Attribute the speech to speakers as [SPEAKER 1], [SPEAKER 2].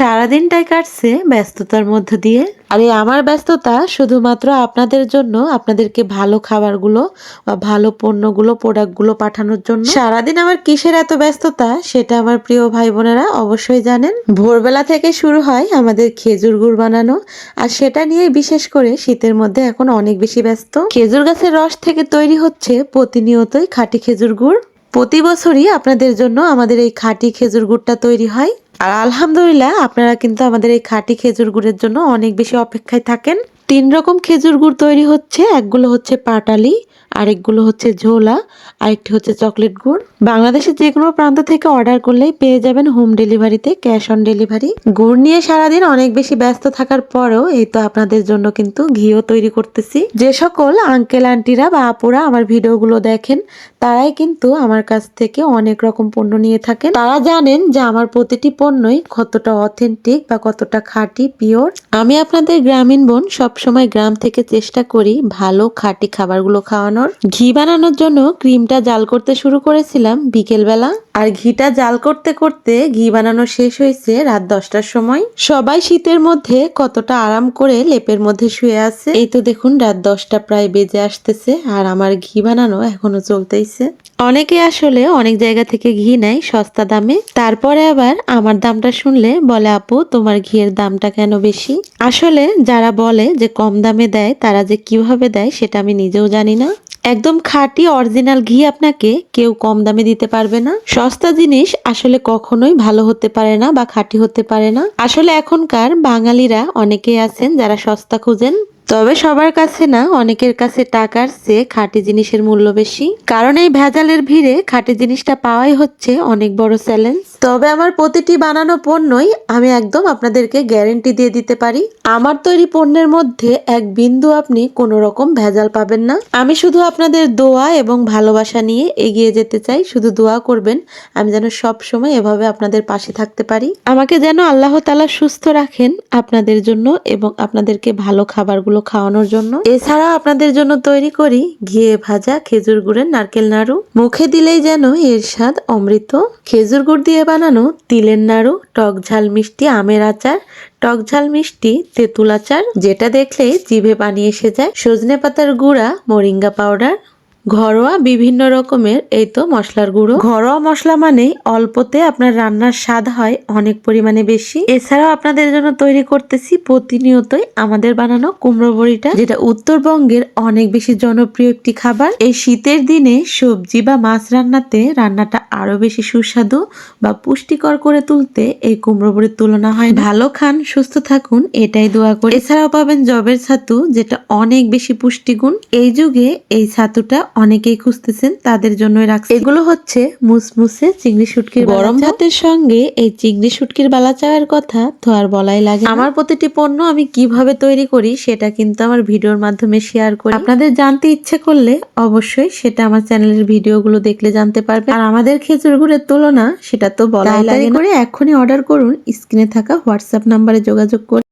[SPEAKER 1] সারাদিনটাই কাটছে ব্যস্ততার মধ্য দিয়ে। আর এই আমার ব্যস্ততা শুধুমাত্র আপনাদের জন্য আপনাদেরকে ভালো খাবারগুলো বা ভালো পণ্যগুলো প্রোডাক্টগুলো পাঠানোর জন্য। সারাদিন আমার কিসের এত ব্যস্ততা সেটা আমার প্রিয় ভাই বোনেরা অবশ্যই জানেন। ভোরবেলা থেকে শুরু হয় আমাদের খেজুর গুড় বানানো আর সেটা নিয়ে বিশেষ করে শীতের মধ্যে এখন অনেক বেশি ব্যস্ত। খেজুর গাছের রস থেকে তৈরি হচ্ছে প্রতিনিয়তই খাঁটি খেজুর গুড়। প্রতি বছরই আপনাদের জন্য আমাদের এই খাঁটি খেজুর গুড়টা তৈরি হয়। আর আলহামদুলিল্লাহ, আপনারা কিন্তু আমাদের এই খাঁটি খেজুর গুড়ের জন্য অনেক বেশি অপেক্ষায় থাকেন। তিন রকম খেজুর গুড় তৈরি হচ্ছে। একগুলো হচ্ছে পাটালি, আরেকগুলো হচ্ছে ঝোলা, আরেকটি হচ্ছে চকলেট গুড়। বাংলাদেশের যে কোনো প্রান্ত থেকে অর্ডার করলেই পেয়ে যাবেন হোম ডেলিভারিতে ক্যাশ অন ডেলিভারি। গুড় নিয়ে সারাদিন অনেক বেশি ব্যস্ত থাকার পরেও এই তো আপনাদের জন্য কিন্তু ঘিও তৈরি করতেছি। যে সকল আঙ্কেল, আন্টিরা বা আপুরা আমার ভিডিওগুলো দেখেন, তারাই কিন্তু আমার কাছ থেকে অনেক রকম পণ্য নিয়ে থাকেন। তারা জানেন যে আমার প্রতিটি পণ্যই কতটা অথেন্টিক বা কতটা খাঁটি, পিওর। আমি আপনাদের গ্রামীণ বোন সবসময় গ্রাম থেকে চেষ্টা করি ভালো, খাঁটি খাবারগুলো খাওয়ানোর। ঘি বানানোর জন্য ক্রিমটা জাল করতে শুরু করেছিলাম বিকেলবেলা। আর ঘিটা জাল করতে করতে ঘি বানানো শেষ হয়েছে রাত দশটার সময়। সবাই শীতের মধ্যে কতটা আরাম করে লেপের মধ্যে শুয়ে আছে। এই তো দেখুন রাত দশটা প্রায় বেজে আসতেছে আর আমার ঘি বানানো এখনও চলতেইছে। অনেকে আসলে অনেক জায়গা থেকে ঘি নেয় সস্তা দামে। তারপরে আবার আমার দামটা শুনলে বলে, আপু, তোমার ঘিয়ের দামটা কেন বেশি? আসলে যারা বলে যে কম দামে দেয়, তারা যে কীভাবে দেয় সেটা আমি নিজেও জানি না। একদম খাঁটি অরিজিনাল ঘি আপনাকে কেউ কম দামে দিতে পারবে না। সস্তা জিনিস আসলে কখনোই ভালো হতে পারে না বা খাঁটি হতে পারে না। আসলে এখনকার বাঙালিরা অনেকেই আছেন যারা সস্তা খুঁজেন। তবে সবার কাছে না, অনেকের কাছে টাকার চেয়ে খাঁটি জিনিসের মূল্য বেশি। কারণ এই ভেজালের ভিড়ে খাঁটি জিনিসটা পাওয়াই হচ্ছে অনেক বড় চ্যালেঞ্জ। তবে আমার প্রতিটি বানানো পণ্যই আমি একদম আপনাদেরকে গ্যারেন্টি দিয়ে দিতে পারি। আমার তৈরি পণ্যের মধ্যে এক বিন্দু আপনি কোনো রকম ভেজাল পাবেন না। আমি শুধু আপনাদের দোয়া এবং ভালোবাসা নিয়ে এগিয়ে যেতে চাই। শুধু দোয়া করবেন, আমি যেন সব সময় এভাবে আপনাদের পাশে থাকতে পারি। আমাকে যেন আল্লাহ তালা সুস্থ রাখেন আপনাদের জন্য এবং আপনাদেরকে ভালো খাবারগুলো খাওয়ানোর জন্য। এছাড়া আপনাদের জন্য তৈরি করি ঘিয়ে ভাজা খেজুর গুড়ের নারকেল নাড়ু। মুখে দিলেই যেন এর স্বাদ অমৃত। খেজুর গুড় দিয়ে বানানো তিলের নাড়ু, টক ঝাল মিষ্টি আমের আচার, টক ঝাল মিষ্টি তেঁতুল আচার, যেটা দেখলে জিভে পানি এসে যায়। সজনে পাতার গুঁড়া, মরিঙ্গা পাউডার ঘরোয়া বিভিন্ন রকমের, এই তো মশলার গুঁড়ো। ঘরোয়া মশলা মানে অল্পতে আপনার রান্নার স্বাদ হয় অনেক পরিমাণে বেশি। এছাড়াও আপনাদের জন্য তৈরি করতেছি প্রতিনিয়তই আমাদের বানানো কুমড়ো বড়িটা, যেটা উত্তরবঙ্গের অনেক বেশি জনপ্রিয় একটি খাবার। এই শীতের দিনে সবজি বা মাছ রান্নাতে রান্নাটা আরও বেশি সুস্বাদু বা পুষ্টিকর করে তুলতে এই কুমড়ো বড়ির তুলনা হয় ভালো খান, সুস্থ থাকুন, এটাই দোয়া করি। এছাড়াও পাবেন জবের ছাতু, যেটা অনেক বেশি পুষ্টিগুণ। এই যুগে এই ছাতুটা অনেকেই খুঁজতেছেন তাদের জন্যই রাখছি। এগুলো হচ্ছে মুসমুসে চিংড়ি শুটকির গরম ভাতের সঙ্গে এই চিংড়ি শুটকির বালা চাওয়ার কথা তো আর বলাই লাগে আমার প্রতিটি পণ্য আমি কীভাবে তৈরি করি সেটা কিন্তু আমার ভিডিওর মাধ্যমে শেয়ার করি। আপনাদের জানতে ইচ্ছে করলে অবশ্যই সেটা আমার চ্যানেলের ভিডিওগুলো দেখলে জানতে পারবে আর আমাদের খেজুর গুড়ের তুলনা সেটা তো বলাই লাগে করে এখনই অর্ডার করুন। স্ক্রিনে থাকা হোয়াটসঅ্যাপ নাম্বারে যোগাযোগ করে